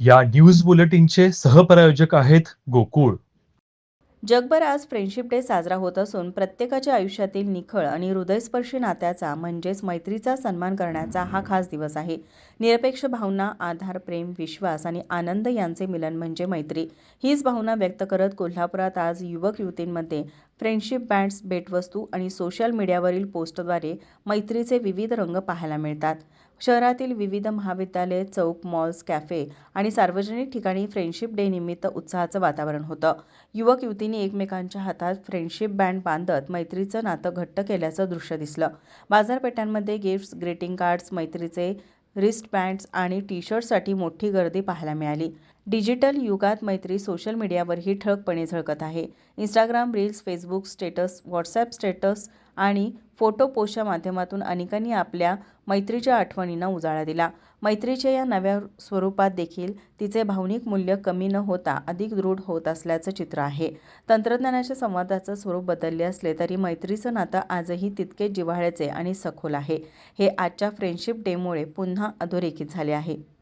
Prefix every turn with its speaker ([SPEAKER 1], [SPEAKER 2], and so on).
[SPEAKER 1] या न्यूज बुलेटिनचे सहप्रायोजक आहेत गोकुळ.
[SPEAKER 2] जगभर आज फ्रेंडशिप डे साजरा होत असून प्रत्येकाच्या आयुष्यातील निखळ आणि हृदयस्पर्शी नात्याचा म्हणजेच मैत्रीचा सन्मान करण्याचा हा खास दिवस आहे. निरपेक्ष भावना आधार प्रेम विश्वास आणि आनंद यांचे मिलन म्हणजे मैत्री. हीच भावना व्यक्त करत कोल्हापुरात आज युवक युवतींमध्ये फ्रेंडशिप बँड्स भेटवस्तू आणि सोशल मीडियावरील पोस्टद्वारे मैत्रीचे विविध रंग पाहायला मिळतात. शहरातील विविध महाविद्यालय चौक मॉल्स कॅफे आणि सार्वजनिक ठिकाणी फ्रेंडशिप डे निमित्त उत्साहाचं वातावरण होतं. युवक युवतींनी एकमेकांच्या हातात फ्रेंडशिप बँड बांधत मैत्रीचं नातं घट्ट केल्याचं दृश्य दिसलं. बाजारपेठांमध्ये गिफ्ट्स ग्रीटिंग कार्ड्स मैत्रीचे रिस्ट बँड्स आणि टी शर्टसाठी मोठी गर्दी पाहायला मिळाली. डिजिटल युगात मैत्री सोशल मीडियावरही ठळकपणे झळकत आहे. Instagram reels Facebook status WhatsApp status आणि फोटो पोस्टच्या माध्यमातून अनेकांनी आपल्या मैत्रीच्या आठवणींना उजाळा दिला. मैत्रीच्या या नव्या स्वरूपात देखील तिचे भावनिक मूल्य कमी न होता अधिक दृढ होत असल्याचं चित्र आहे. तंत्रज्ञानाच्या संवादाचं स्वरूप बदलले असले तरी मैत्रीचं नातं आजही तितकेच जिव्हाळ्याचे आणि सखोल आहे. हे आजच्या फ्रेंडशिप डेमुळे पुन्हा अधोरेखित झाले आहे.